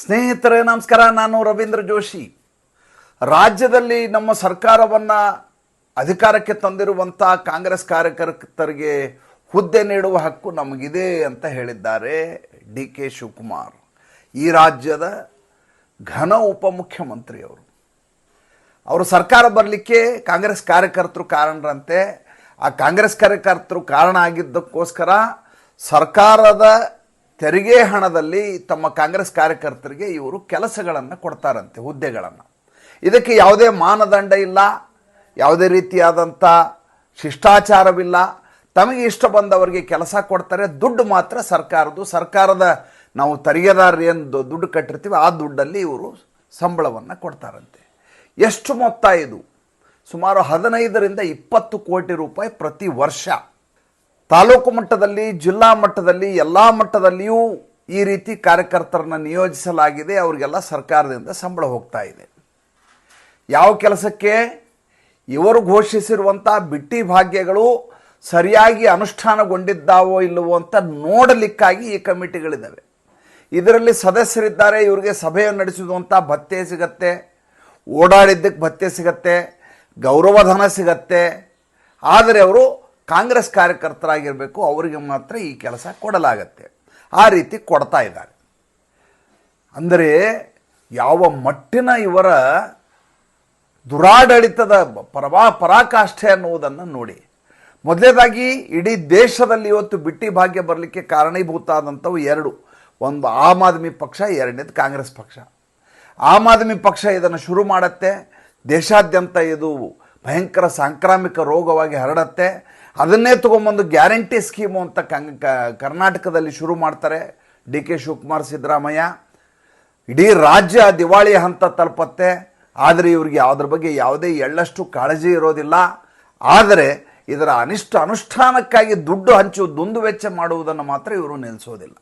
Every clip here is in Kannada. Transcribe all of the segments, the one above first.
ಸ್ನೇಹಿತರೆ, ನಮಸ್ಕಾರ. ನಾನು ರವೀಂದ್ರ ಜೋಶಿ. ರಾಜ್ಯದಲ್ಲಿ ನಮ್ಮ ಸರ್ಕಾರವನ್ನು ಅಧಿಕಾರಕ್ಕೆ ತಂದಿರುವಂಥ ಕಾಂಗ್ರೆಸ್ ಕಾರ್ಯಕರ್ತರಿಗೆ ಹುದ್ದೆ ನೀಡುವ ಹಕ್ಕು ನಮಗಿದೆ ಅಂತ ಹೇಳಿದ್ದಾರೆ ಡಿ ಕೆ ಶಿವಕುಮಾರ್. ಈ ರಾಜ್ಯದ ಘನ ಉಪಮುಖ್ಯಮಂತ್ರಿಯವರು ಅವರು ಸರ್ಕಾರ ಬರಲಿಕ್ಕೆ ಕಾಂಗ್ರೆಸ್ ಕಾರ್ಯಕರ್ತರು ಕಾರಣರಂತೆ, ಆ ಕಾಂಗ್ರೆಸ್ ಕಾರ್ಯಕರ್ತರು ಕಾರಣ ಆಗಿದ್ದಕ್ಕೋಸ್ಕರ ಸರ್ಕಾರದ ತೆರಿಗೆ ಹಣದಲ್ಲಿ ತಮ್ಮ ಕಾಂಗ್ರೆಸ್ ಕಾರ್ಯಕರ್ತರಿಗೆ ಇವರು ಕೆಲಸಗಳನ್ನು ಕೊಡ್ತಾರಂತೆ, ಹುದ್ದೆಗಳನ್ನು. ಇದಕ್ಕೆ ಯಾವುದೇ ಮಾನದಂಡ ಇಲ್ಲ, ಯಾವುದೇ ರೀತಿಯಾದಂಥ ಶಿಷ್ಟಾಚಾರವಿಲ್ಲ. ತಮಗೆ ಇಷ್ಟ ಬಂದವರಿಗೆ ಕೆಲಸ ಕೊಡ್ತಾರೆ, ದುಡ್ಡು ಮಾತ್ರ ಸರ್ಕಾರದ್ದು. ಸರ್ಕಾರದ ನಾವು ತೆರಿಗೆದಾರರು ಏನು ದುಡ್ಡು ಕಟ್ಟಿರ್ತೀವಿ, ಆ ದುಡ್ಡಲ್ಲಿ ಇವರು ಸಂಬಳವನ್ನು ಕೊಡ್ತಾರಂತೆ. ಎಷ್ಟು ಮೊತ್ತ ಇದು? ಸುಮಾರು ಹದಿನೈದರಿಂದ ಇಪ್ಪತ್ತು ಕೋಟಿ ರೂಪಾಯಿ ಪ್ರತಿ ವರ್ಷ. ತಾಲೂಕು ಮಟ್ಟದಲ್ಲಿ, ಜಿಲ್ಲಾ ಮಟ್ಟದಲ್ಲಿ, ಎಲ್ಲ ಮಟ್ಟದಲ್ಲಿಯೂ ಈ ರೀತಿ ಕಾರ್ಯಕರ್ತರನ್ನ ನಿಯೋಜಿಸಲಾಗಿದೆ. ಅವರಿಗೆಲ್ಲ ಸರ್ಕಾರದಿಂದ ಸಂಬಳ ಹೋಗ್ತಾ ಇದೆ. ಯಾವ ಕೆಲಸಕ್ಕೆ? ಇವರು ಘೋಷಿಸಿರುವಂಥ ಬಿಟ್ಟಿ ಭಾಗ್ಯಗಳು ಸರಿಯಾಗಿ ಅನುಷ್ಠಾನಗೊಂಡಿದ್ದಾವೋ ಇಲ್ಲವೋ ಅಂತ ನೋಡಲಿಕ್ಕಾಗಿ ಈ ಕಮಿಟಿಗಳಿದ್ದಾವೆ. ಇದರಲ್ಲಿ ಸದಸ್ಯರಿದ್ದಾರೆ. ಇವರಿಗೆ ಸಭೆಯನ್ನು ನಡೆಸಿದಂಥ ಭತ್ಯೆ ಸಿಗತ್ತೆ, ಓಡಾಡಿದ್ದಕ್ಕೆ ಭತ್ಯೆ ಸಿಗತ್ತೆ ಗೌರವಧನ ಸಿಗತ್ತೆ. ಆದರೆ ಅವರು ಕಾಂಗ್ರೆಸ್ ಕಾರ್ಯಕರ್ತರಾಗಿರಬೇಕು, ಅವರಿಗೆ ಮಾತ್ರ ಈ ಕೆಲಸ ಕೊಡಲಾಗತ್ತೆ. ಆ ರೀತಿ ಕೊಡ್ತಾ ಇದ್ದಾರೆ. ಅಂದರೆ ಯಾವ ಮಟ್ಟಿನ ಇವರ ದುರಾಡಳಿತದ ಪರವಾ ಪರಾಕಾಷ್ಠೆ ಅನ್ನುವುದನ್ನು ನೋಡಿ. ಮೊದಲನೇದಾಗಿ ಇಡೀ ದೇಶದಲ್ಲಿ ಇವತ್ತು ಬಿಟ್ಟಿ ಭಾಗ್ಯ ಬರಲಿಕ್ಕೆ ಕಾರಣೀಭೂತ ಆದಂಥವು ಎರಡು. ಒಂದು ಆಮ್ ಆದ್ಮಿ ಪಕ್ಷ, ಎರಡನೇದು ಕಾಂಗ್ರೆಸ್ ಪಕ್ಷ. ಆಮ್ ಆದ್ಮಿ ಪಕ್ಷ ಇದನ್ನು ಶುರು ಮಾಡುತ್ತೆ. ದೇಶಾದ್ಯಂತ ಇದು ಭಯಂಕರ ಸಾಂಕ್ರಾಮಿಕ ರೋಗವಾಗಿ ಹರಡತ್ತೆ. ಅದನ್ನೇ ತೊಗೊಂಬಂದು ಗ್ಯಾರಂಟಿ ಸ್ಕೀಮು ಅಂತ ಕಂಗ್ ಕರ್ನಾಟಕದಲ್ಲಿ ಶುರು ಮಾಡ್ತಾರೆ ಡಿ ಕೆ ಶಿವಕುಮಾರ್ ಸಿದ್ದರಾಮಯ್ಯ. ಇಡೀ ರಾಜ್ಯ ದಿವಾಳಿ ಹಂತ ತಲುಪತ್ತೆ. ಆದರೆ ಇವ್ರಿಗೆ ಯಾವುದ್ರ ಬಗ್ಗೆ ಯಾವುದೇ ಎಳ್ಳಷ್ಟು ಕಾಳಜಿ ಇರೋದಿಲ್ಲ. ಆದರೆ ಇದರ ಅನಿಷ್ಟ ಅನುಷ್ಠಾನಕ್ಕಾಗಿ ದುಡ್ಡು ಹಂಚು, ದುಂದು ವೆಚ್ಚ ಮಾಡುವುದನ್ನು ಮಾತ್ರ ಇವರು ನಿಲ್ಲಿಸೋದಿಲ್ಲ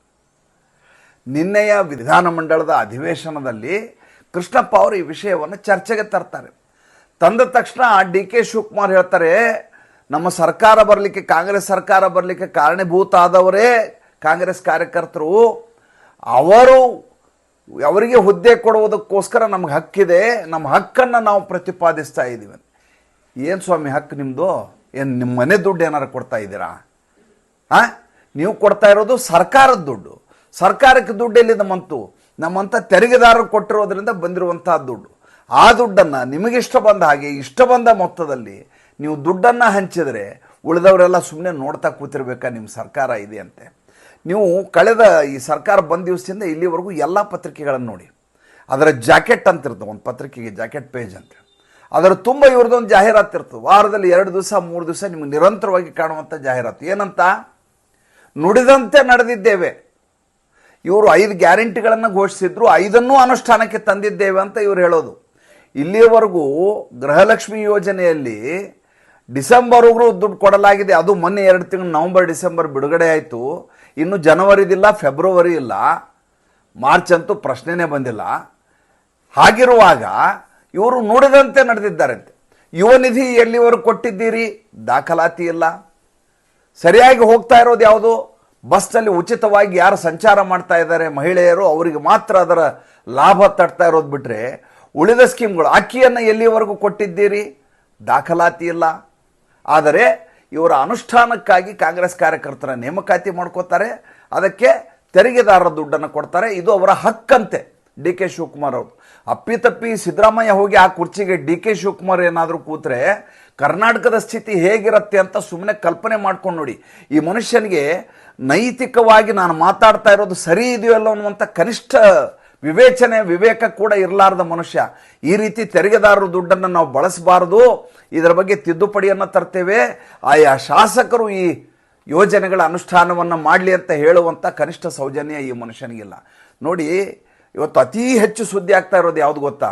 ನಿನ್ನೆಯ ವಿಧಾನಮಂಡಲದ ಅಧಿವೇಶನದಲ್ಲಿ ಕೃಷ್ಣಪ್ಪ ಅವರು ಈ ವಿಷಯವನ್ನು ಚರ್ಚೆಗೆ ತರ್ತಾರೆ. ತಂದ ತಕ್ಷಣ ಡಿ ಕೆ ಶಿವಕುಮಾರ್ ಹೇಳ್ತಾರೆ, ನಮ್ಮ ಸರ್ಕಾರ ಬರಲಿಕ್ಕೆ, ಕಾಂಗ್ರೆಸ್ ಸರ್ಕಾರ ಬರಲಿಕ್ಕೆ ಕಾರಣೀಭೂತ ಆದವರೇ ಕಾಂಗ್ರೆಸ್ ಕಾರ್ಯಕರ್ತರು. ಅವರು ಅವರಿಗೆ ಹುದ್ದೆ ಕೊಡುವುದಕ್ಕೋಸ್ಕರ ನಮ್ಗೆ ಹಕ್ಕಿದೆ, ನಮ್ಮ ಹಕ್ಕನ್ನು ನಾವು ಪ್ರತಿಪಾದಿಸ್ತಾ ಇದ್ದೀವಿ. ಏನು ಸ್ವಾಮಿ ಹಕ್ಕು ನಿಮ್ಮದು ಏನು ನಿಮ್ಮ ಮನೆ ದುಡ್ಡು ಏನಾರು ಕೊಡ್ತಾ ಇದ್ದೀರಾ? ಹಾಂ? ನೀವು ಕೊಡ್ತಾ ಇರೋದು ಸರ್ಕಾರದ ದುಡ್ಡು. ಸರ್ಕಾರಕ್ಕೆ ದುಡ್ಡು ಎಲ್ಲಿ ನಮ್ಮಂತು ನಮ್ಮಂಥ ತೆರಿಗೆದಾರರು ಕೊಟ್ಟಿರೋದ್ರಿಂದ ಬಂದಿರುವಂಥ ದುಡ್ಡು. ಆ ದುಡ್ಡನ್ನು ನಿಮಗಿಷ್ಟ ಬಂದ ಹಾಗೆ, ಇಷ್ಟ ಬಂದ ಮೊತ್ತದಲ್ಲಿ ನೀವು ದುಡ್ಡನ್ನು ಹಂಚಿದರೆ ಉಳಿದವರೆಲ್ಲ ಸುಮ್ಮನೆ ನೋಡ್ತಾ ಕೂತಿರ್ಬೇಕಾ ನಿಮ್ಮ ಸರ್ಕಾರ ಇದೆ ಅಂತೆ ನೀವು ಕಳೆದ ಈ ಸರ್ಕಾರ ಬಂದ ದಿವಸದಿಂದ ಇಲ್ಲಿವರೆಗೂ ಎಲ್ಲ ಪತ್ರಿಕೆಗಳನ್ನು ನೋಡಿ. ಅದರ ಜಾಕೆಟ್ ಅಂತ ಇರ್ತದೆ, ಒಂದು ಪತ್ರಿಕೆಗೆ ಜಾಕೆಟ್ ಪೇಜ್ ಅಂತ. ಅದರ ತುಂಬ ಇವ್ರದ್ದೊಂದು ಜಾಹೀರಾತು ಇರ್ತದೆ. ವಾರದಲ್ಲಿ ಎರಡು ದಿವಸ, ಮೂರು ದಿವಸ ನಿಮಗೆ ನಿರಂತರವಾಗಿ ಕಾಣುವಂಥ ಜಾಹೀರಾತು. ಏನಂತ? ನುಡಿದಂತೆ ನಡೆದಿದ್ದೇವೆ. ಇವರು ಐದು ಗ್ಯಾರಂಟಿಗಳನ್ನು ಘೋಷಿಸಿದ್ರು, ಐದನ್ನೂ ಅನುಷ್ಠಾನಕ್ಕೆ ತಂದಿದ್ದೇವೆ ಅಂತ ಇವರು ಹೇಳೋದು. ಇಲ್ಲಿಯವರೆಗೂ ಗೃಹಲಕ್ಷ್ಮಿ ಯೋಜನೆಯಲ್ಲಿ ಡಿಸೆಂಬರ್ವರೆಗೂ ದುಡ್ಡು ಕೊಡಲಾಗಿದೆ. ಅದು ಮೊನ್ನೆ ಎರಡು ತಿಂಗಳು ನವಂಬರ್, ಡಿಸೆಂಬರ್ ಬಿಡುಗಡೆ ಆಯಿತು. ಇನ್ನು ಜನವರಿದಿಲ್ಲ, ಫೆಬ್ರವರಿ ಇಲ್ಲ. ಮಾರ್ಚ್ ಅಂತೂ ಪ್ರಶ್ನೆನೇ ಬಂದಿಲ್ಲ. ಹಾಗಿರುವಾಗ ಇವರು ನುಡಿದಂತೆ ನಡೆದಿದ್ದಾರಂತೆ. ಯುವ ನಿಧಿ ಎಲ್ಲಿವರು ಕೊಟ್ಟಿದ್ದೀರಿ? ದಾಖಲಾತಿ ಇಲ್ಲ. ಸರಿಯಾಗಿ ಹೋಗ್ತಾ ಇರೋದು ಯಾವುದು? ಬಸ್ನಲ್ಲಿ ಉಚಿತವಾಗಿ ಯಾರು ಸಂಚಾರ ಮಾಡ್ತಾ ಇದ್ದಾರೆ ಮಹಿಳೆಯರು, ಅವರಿಗೆ ಮಾತ್ರ ಅದರ ಲಾಭ ತಟ್ತಾ ಇರೋದು ಬಿಟ್ಟರೆ ಉಳಿದ ಸ್ಕೀಮ್ಗಳು ಅಕ್ಕಿಯನ್ನು ಎಲ್ಲಿವರೆಗೂ ಕೊಟ್ಟಿದ್ದೀರಿ? ದಾಖಲಾತಿ ಇಲ್ಲ ಆದರೆ ಇವರ ಅನುಷ್ಠಾನಕ್ಕಾಗಿ ಕಾಂಗ್ರೆಸ್ ಕಾರ್ಯಕರ್ತರ ನೇಮಕಾತಿ ಮಾಡ್ಕೋತಾರೆ. ಅದಕ್ಕೆ ತೆರಿಗೆದಾರರ ದುಡ್ಡನ್ನು ಕೊಡ್ತಾರೆ. ಇದು ಅವರ ಹಕ್ಕಂತೆ. ಡಿ ಕೆ ಶಿವಕುಮಾರ್ ಅವರು. ಅಪ್ಪಿತಪ್ಪಿ ಸಿದ್ದರಾಮಯ್ಯ ಹೋಗಿ ಆ ಕುರ್ಚಿಗೆ ಡಿ ಕೆ ಶಿವಕುಮಾರ್ ಏನಾದರೂ ಕೂತ್ರೆ ಕರ್ನಾಟಕದ ಸ್ಥಿತಿ ಹೇಗಿರುತ್ತೆ ಅಂತ ಸುಮ್ಮನೆ ಕಲ್ಪನೆ ಮಾಡ್ಕೊಂಡು ನೋಡಿ. ಈ ಮನುಷ್ಯನಿಗೆ ನೈತಿಕವಾಗಿ ನಾನು ಮಾತಾಡ್ತಾ ಇರೋದು ಸರಿ ಇದೆಯೋ ಅಲ್ಲೋ ಅನ್ನುವಂಥ ಕನಿಷ್ಠ ವಿವೇಚನೆ, ವಿವೇಕ ಕೂಡ ಇರಲಾರ್ದ ಮನುಷ್ಯ. ಈ ರೀತಿ ತೆರಿಗೆದಾರರು ದುಡ್ಡನ್ನು ನಾವು ಬಳಸಬಾರದು, ಇದರ ಬಗ್ಗೆ ತಿದ್ದುಪಡಿಯನ್ನು ತರ್ತೇವೆ. ಆಯಾ ಶಾಸಕರು ಈ ಯೋಜನೆಗಳ ಅನುಷ್ಠಾನವನ್ನು ಮಾಡಲಿ ಅಂತ ಹೇಳುವಂಥ ಕನಿಷ್ಠ ಸೌಜನ್ಯ ಈ ಮನುಷ್ಯನಿಗಿಲ್ಲ. ನೋಡಿ, ಇವತ್ತು ಅತೀ ಹೆಚ್ಚು ಸುದ್ದಿ ಆಗ್ತಾ ಇರೋದು ಯಾವುದು ಗೊತ್ತಾ?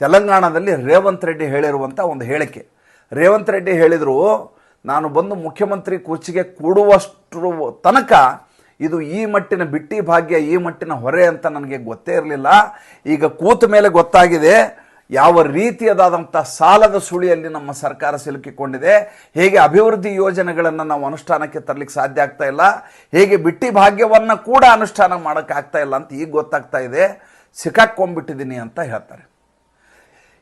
ತೆಲಂಗಾಣದಲ್ಲಿ ರೇವಂತ್ ರೆಡ್ಡಿ ಹೇಳಿರುವಂಥ ಒಂದು ಹೇಳಿಕೆ. ರೇವಂತ್ ರೆಡ್ಡಿ ಹೇಳಿದರು, ನಾನು ಬಂದು ಮುಖ್ಯಮಂತ್ರಿ ಕುರ್ಚಿಗೆ ಕೂಡುವಷ್ಟು ತನಕ ಇದು ಈ ಮಟ್ಟಿನ ಬಿಟ್ಟಿ ಭಾಗ್ಯ, ಈ ಮಟ್ಟಿನ ಹೊರೆ ಅಂತ ನನಗೆ ಗೊತ್ತೇ ಇರಲಿಲ್ಲ. ಈಗ ಕೂತ ಮೇಲೆ ಗೊತ್ತಾಗಿದೆ, ಯಾವ ರೀತಿಯದಾದಂಥ ಸಾಲದ ಸುಳಿಯಲ್ಲಿ ನಮ್ಮ ಸರ್ಕಾರ ಸಿಲುಕಿಕೊಂಡಿದೆ, ಹೇಗೆ ಅಭಿವೃದ್ಧಿ ಯೋಜನೆಗಳನ್ನು ನಾವು ಅನುಷ್ಠಾನಕ್ಕೆ ತರಲಿಕ್ಕೆ ಸಾಧ್ಯ ಆಗ್ತಾ ಇಲ್ಲ, ಹೇಗೆ ಬಿಟ್ಟಿ ಭಾಗ್ಯವನ್ನು ಕೂಡ ಅನುಷ್ಠಾನ ಮಾಡೋಕ್ಕಾಗ್ತಾ ಇಲ್ಲ ಅಂತ ಈಗ ಗೊತ್ತಾಗ್ತಾ ಇದೆ. ಸಿಕ್ಕಾಕ್ಕೊಂಬಿಟ್ಟಿದ್ದೀನಿ ಅಂತ ಹೇಳ್ತಾರೆ.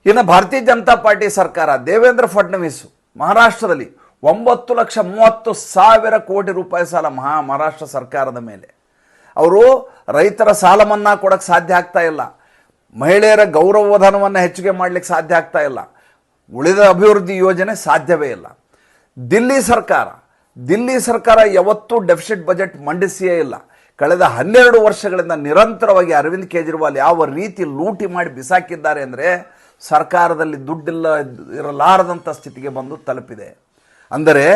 ಇನ್ನು ಭಾರತೀಯ ಜನತಾ ಪಾರ್ಟಿ ಸರ್ಕಾರ, ದೇವೇಂದ್ರ ಫಡ್ನವೀಸ್, ಮಹಾರಾಷ್ಟ್ರದಲ್ಲಿ ಒಂಬತ್ತು ಲಕ್ಷ ಮೂವತ್ತು ಸಾವಿರ ಕೋಟಿ ರೂಪಾಯಿ ಸಾಲ ಮಹಾ ಮಹಾರಾಷ್ಟ್ರ ಸರ್ಕಾರದ ಮೇಲೆ. ಅವರು ರೈತರ ಸಾಲ ಮನ್ನಾ ಕೊಡೋಕ್ಕೆ ಸಾಧ್ಯ ಆಗ್ತಾ ಇಲ್ಲ. ಮಹಿಳೆಯರ ಗೌರವಧನವನ್ನು ಹೆಚ್ಚಿಗೆ ಮಾಡಲಿಕ್ಕೆ ಸಾಧ್ಯ ಆಗ್ತಾ ಇಲ್ಲ. ಉಳಿದ ಅಭಿವೃದ್ಧಿ ಯೋಜನೆ ಸಾಧ್ಯವೇ ಇಲ್ಲ. ದಿಲ್ಲಿ ಸರ್ಕಾರ ದಿಲ್ಲಿ ಸರ್ಕಾರ ಯಾವತ್ತೂ ಡೆಫಿಸಿಟ್ ಬಜೆಟ್ ಮಂಡಿಸಿಯೇ ಇಲ್ಲ. ಕಳೆದ ಹನ್ನೆರಡು ವರ್ಷಗಳಿಂದ ನಿರಂತರವಾಗಿ ಅರವಿಂದ್ ಕೇಜ್ರಿವಾಲ್ ಯಾವ ರೀತಿ ಲೂಟಿ ಮಾಡಿ ಬಿಸಾಕಿದ್ದಾರೆ ಅಂದರೆ ಸರ್ಕಾರದಲ್ಲಿ ದುಡ್ಡಿಲ್ಲ ಇರಲಾರದಂಥ ಸ್ಥಿತಿಗೆ ಬಂದು ತಲುಪಿದೆ. ಅಂದರೆ,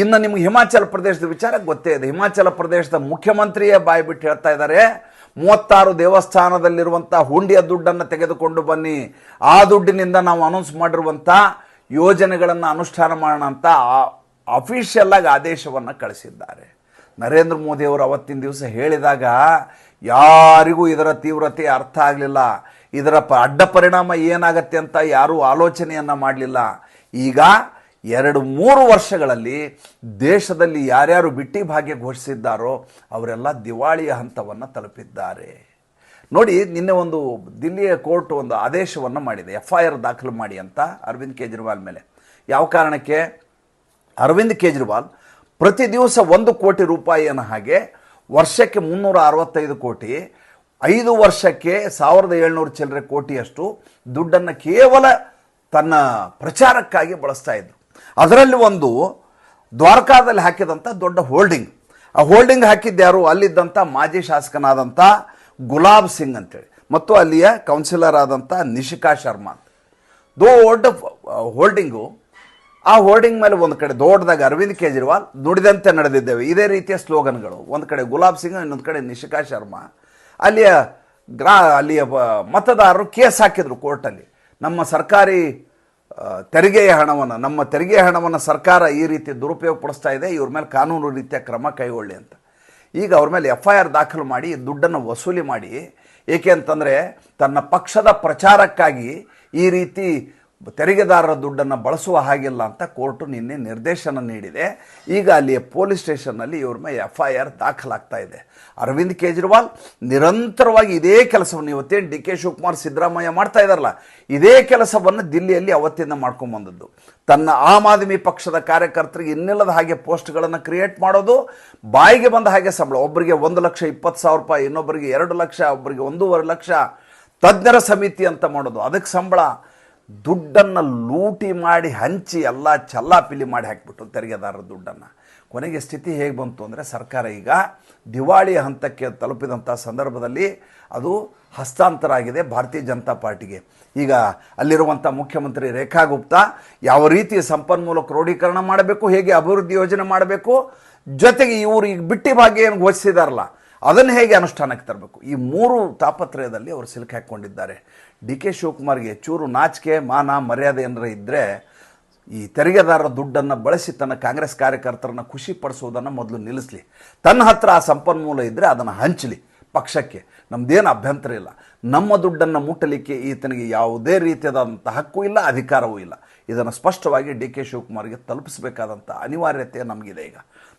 ಇನ್ನು ನಿಮ್ಗೆ ಹಿಮಾಚಲ ಪ್ರದೇಶದ ವಿಚಾರ ಗೊತ್ತೇ ಇದೆ. ಹಿಮಾಚಲ ಪ್ರದೇಶದ ಮುಖ್ಯಮಂತ್ರಿಯೇ ಬಾಯಿ ಬಿಟ್ಟು ಹೇಳ್ತಾ ಇದ್ದಾರೆ, ಮೂವತ್ತಾರು ದೇವಸ್ಥಾನದಲ್ಲಿರುವಂಥ ಹುಂಡಿಯ ದುಡ್ಡನ್ನು ತೆಗೆದುಕೊಂಡು ಬನ್ನಿ, ಆ ದುಡ್ಡಿನಿಂದ ನಾವು ಅನೌನ್ಸ್ ಮಾಡಿರುವಂಥ ಯೋಜನೆಗಳನ್ನು ಅನುಷ್ಠಾನ ಮಾಡೋಣ ಅಂತ ಅಫಿಷಿಯಲ್ ಆಗಿ ಆದೇಶವನ್ನು ಕಳಿಸಿದ್ದಾರೆ. ನರೇಂದ್ರ ಮೋದಿಯವರು ಅವತ್ತಿನ ದಿವಸ ಹೇಳಿದಾಗ, ಯಾರಿಗೂ ಇದರ ತೀವ್ರತೆ ಅರ್ಥ ಆಗಲಿಲ್ಲ. ಇದರ ಅಡ್ಡ ಪರಿಣಾಮ ಏನಾಗತ್ತೆ ಅಂತ ಯಾರೂ ಆಲೋಚನೆಯನ್ನು ಮಾಡಲಿಲ್ಲ. ಈಗ ಎರಡು ಮೂರು ವರ್ಷಗಳಲ್ಲಿ ದೇಶದಲ್ಲಿ ಯಾರ್ಯಾರು ಬಿಟ್ಟಿ ಭಾಗ್ಯ ಘೋಷಿಸಿದ್ದಾರೋ ಅವರೆಲ್ಲ ದಿವಾಳಿಯ ಹಂತವನ್ನು ತಲುಪಿದ್ದಾರೆ. ನೋಡಿ, ನಿನ್ನೆ ಒಂದು ದಿಲ್ಲಿಯ ಕೋರ್ಟ್ ಒಂದು ಆದೇಶವನ್ನು ಮಾಡಿದೆ. ಎಫ್ ಐ ಆರ್ ದಾಖಲು ಮಾಡಿ ಅಂತ ಅರವಿಂದ್ ಕೇಜ್ರಿವಾಲ್ ಮೇಲೆ. ಯಾವ ಕಾರಣಕ್ಕೆ? ಅರವಿಂದ್ ಕೇಜ್ರಿವಾಲ್ ಪ್ರತಿ ದಿವಸ ಒಂದು ಕೋಟಿ ರೂಪಾಯಿಯನ್ನು ಹಾಗೆ ವರ್ಷಕ್ಕೆ ಮುನ್ನೂರ ಅರವತ್ತೈದು ಕೋಟಿ, ಐದು ವರ್ಷಕ್ಕೆ ಸಾವಿರದ ಏಳ್ನೂರು ಚಿಲ್ಲರೆ ಕೋಟಿಯಷ್ಟು ದುಡ್ಡನ್ನು ಕೇವಲ ತನ್ನ ಪ್ರಚಾರಕ್ಕಾಗಿ ಬಳಸ್ತಾ ಇದ್ರು. ಅದರಲ್ಲಿ ಒಂದು ದ್ವಾರಕಾದಲ್ಲಿ ಹಾಕಿದಂಥ ದೊಡ್ಡ ಹೋಲ್ಡಿಂಗ್ ಆ ಹೋಲ್ಡಿಂಗ್ ಹಾಕಿದ್ದ್ಯಾರು ಅಲ್ಲಿದ್ದಂಥ ಮಾಜಿ ಶಾಸಕನಾದಂಥ ಗುಲಾಬ್ ಸಿಂಗ್ ಅಂತೇಳಿ. ಮತ್ತು ಅಲ್ಲಿಯ ಕೌನ್ಸಿಲರ್ ಆದಂಥ ನಿಶಿಕಾ ಶರ್ಮಾ ಅಂತ. ದೊಡ್ಡ ಹೋಲ್ಡಿಂಗು ಆ ಹೋರ್ಡಿಂಗ್ ಮೇಲೆ ಒಂದು ಕಡೆ ದೊಡ್ಡದಾಗ ಅರವಿಂದ್ ಕೇಜ್ರಿವಾಲ್ ದುಡಿದಂತೆ ನಡೆದಿದ್ದೇವೆ. ಇದೇ ರೀತಿಯ ಸ್ಲೋಗನ್ಗಳು. ಒಂದು ಕಡೆ ಗುಲಾಬ್ ಸಿಂಗ್, ಇನ್ನೊಂದು ಕಡೆ ನಿಶಿಕಾ ಶರ್ಮಾ. ಅಲ್ಲಿಯ ಗ್ರಾ ಅಲ್ಲಿಯ ಮತದಾರರು ಕೇಸ್ ಹಾಕಿದ್ರು ಕೋರ್ಟಲ್ಲಿ ನಮ್ಮ ಸರ್ಕಾರಿ ತೆರಿಗೆಯ ಹಣವನ್ನು, ನಮ್ಮ ತೆರಿಗೆಯ ಹಣವನ್ನು ಸರ್ಕಾರ ಈ ರೀತಿ ದುರುಪಯೋಗ ಪಡಿಸ್ತಾ ಇದೆ, ಇವ್ರ ಮೇಲೆ ಕಾನೂನು ರೀತಿಯ ಕ್ರಮ ಕೈಗೊಳ್ಳಿ ಅಂತ. ಈಗ ಅವ್ರ ಮೇಲೆ ಎಫ್ ಐ ಆರ್ ದಾಖಲು ಮಾಡಿ, ದುಡ್ಡನ್ನು ವಸೂಲಿ ಮಾಡಿ, ಏಕೆ ಅಂತಂದರೆ ತನ್ನ ಪಕ್ಷದ ಪ್ರಚಾರಕ್ಕಾಗಿ ಈ ರೀತಿ ತೆರಿಗೆದಾರರ ದುಡ್ಡನ್ನು ಬಳಸುವ ಹಾಗಿಲ್ಲ ಅಂತ ಕೋರ್ಟು ನಿನ್ನೆ ನಿರ್ದೇಶನ ನೀಡಿದೆ. ಈಗ ಅಲ್ಲಿಯ ಪೊಲೀಸ್ ಸ್ಟೇಷನ್ನಲ್ಲಿ ಇವ್ರ ಮೇಲೆ ಎಫ್ ಐ ಆರ್ ದಾಖಲಾಗ್ತಾ ಇದೆ. ಅರವಿಂದ್ ಕೇಜ್ರಿವಾಲ್ ನಿರಂತರವಾಗಿ ಇದೇ ಕೆಲಸವನ್ನು ಇವತ್ತೇನು ಡಿ ಕೆ ಶಿವಕುಮಾರ್ ಸಿದ್ದರಾಮಯ್ಯ ಮಾಡ್ತಾ ಇದ್ದಾರಲ್ಲ, ಇದೇ ಕೆಲಸವನ್ನು ದಿಲ್ಲಿಯಲ್ಲಿ ಅವತ್ತಿಂದ ಮಾಡ್ಕೊಂಬಂದದ್ದು ತನ್ನ ಆಮ್ ಆದ್ಮಿ ಪಕ್ಷದ ಕಾರ್ಯಕರ್ತರಿಗೆ ಇನ್ನಿಲ್ಲದ ಹಾಗೆ ಪೋಸ್ಟ್ಗಳನ್ನು ಕ್ರಿಯೇಟ್ ಮಾಡೋದು, ಬಾಯಿಗೆ ಬಂದ ಹಾಗೆ ಸಂಬಳ. ಒಬ್ಬರಿಗೆ ಒಂದು ಲಕ್ಷ ಇಪ್ಪತ್ತು ಸಾವಿರ ರೂಪಾಯಿ ಇನ್ನೊಬ್ಬರಿಗೆ ಎರಡು ಲಕ್ಷ ಒಬ್ಬರಿಗೆ ಒಂದೂವರೆ ಲಕ್ಷ. ತಜ್ಞರ ಸಮಿತಿ ಅಂತ ಮಾಡೋದು, ಅದಕ್ಕೆ ಸಂಬಳ. ದುಡ್ಡನ್ನು ಲೂಟಿ ಮಾಡಿ ಹಂಚಿ ಎಲ್ಲ ಚಲ್ಲಾಪಿಲ್ಲಿ ಮಾಡಿ ಹಾಕಿಬಿಟ್ಟು ತೆರಿಗೆದಾರರ ದುಡ್ಡನ್ನು. ಕೊನೆಗೆ ಸ್ಥಿತಿ ಹೇಗೆ ಬಂತು ಅಂದರೆ ಸರ್ಕಾರ ಈಗ ದಿವಾಳಿ ಹಂತಕ್ಕೆ ತಲುಪಿದಂಥ ಸಂದರ್ಭದಲ್ಲಿ ಅದು ಹಸ್ತಾಂತರ ಆಗಿದೆ ಭಾರತೀಯ ಜನತಾ ಪಾರ್ಟಿಗೆ. ಈಗ ಅಲ್ಲಿರುವಂಥ ಮುಖ್ಯಮಂತ್ರಿ ರೇಖಾ ಗುಪ್ತಾ ಯಾವ ರೀತಿ ಸಂಪನ್ಮೂಲ ಕ್ರೋಢೀಕರಣ ಮಾಡಬೇಕು, ಹೇಗೆ ಅಭಿವೃದ್ಧಿ ಯೋಜನೆ ಮಾಡಬೇಕು, ಜೊತೆಗೆ ಇವರು ಈಗ ಬಿಟ್ಟಿ ಭಾಗ್ಯ ಏನು ಘೋಷಿಸಿದಾರಲ್ಲ ಅದನ್ನು ಹೇಗೆ ಅನುಷ್ಠಾನಕ್ಕೆ ತರಬೇಕು? ಈ ಮೂರು ತಾಪತ್ರಯದಲ್ಲಿ ಅವರು ಸಿಲುಕಿ ಹಾಕ್ಕೊಂಡಿದ್ದಾರೆ. ಡಿ ಕೆ ಶಿವಕುಮಾರ್ಗೆ ಚೂರು ನಾಚಿಕೆ, ಮಾನ, ಮರ್ಯಾದೆ ಏನಾರ ಇದ್ದರೆ ಈ ತೆರಿಗೆದಾರರ ದುಡ್ಡನ್ನು ಬಳಸಿ ತನ್ನ ಕಾಂಗ್ರೆಸ್ ಕಾರ್ಯಕರ್ತರನ್ನ ಖುಷಿ ಪಡಿಸೋದನ್ನು ಮೊದಲು ನಿಲ್ಲಿಸಲಿ. ತನ್ನ ಹತ್ರ ಆ ಸಂಪನ್ಮೂಲ ಇದ್ದರೆ ಅದನ್ನು ಹಂಚಲಿ ಪಕ್ಷಕ್ಕೆ. ನಮ್ಮದೇನು ಅಭ್ಯಂತರ ಇಲ್ಲ. ನಮ್ಮ ದುಡ್ಡನ್ನು ಮುಟ್ಟಲಿಕ್ಕೆ ಈತನಿಗೆ ಯಾವುದೇ ರೀತಿಯಾದಂಥ ಹಕ್ಕು ಇಲ್ಲ, ಅಧಿಕಾರವೂ ಇಲ್ಲ. ಇದನ್ನು ಸ್ಪಷ್ಟವಾಗಿ ಡಿ ಕೆ ಶಿವಕುಮಾರ್ಗೆ ತಲುಪಿಸಬೇಕಾದಂಥ ಅನಿವಾರ್ಯತೆ ನಮಗಿದೆ ಈಗ.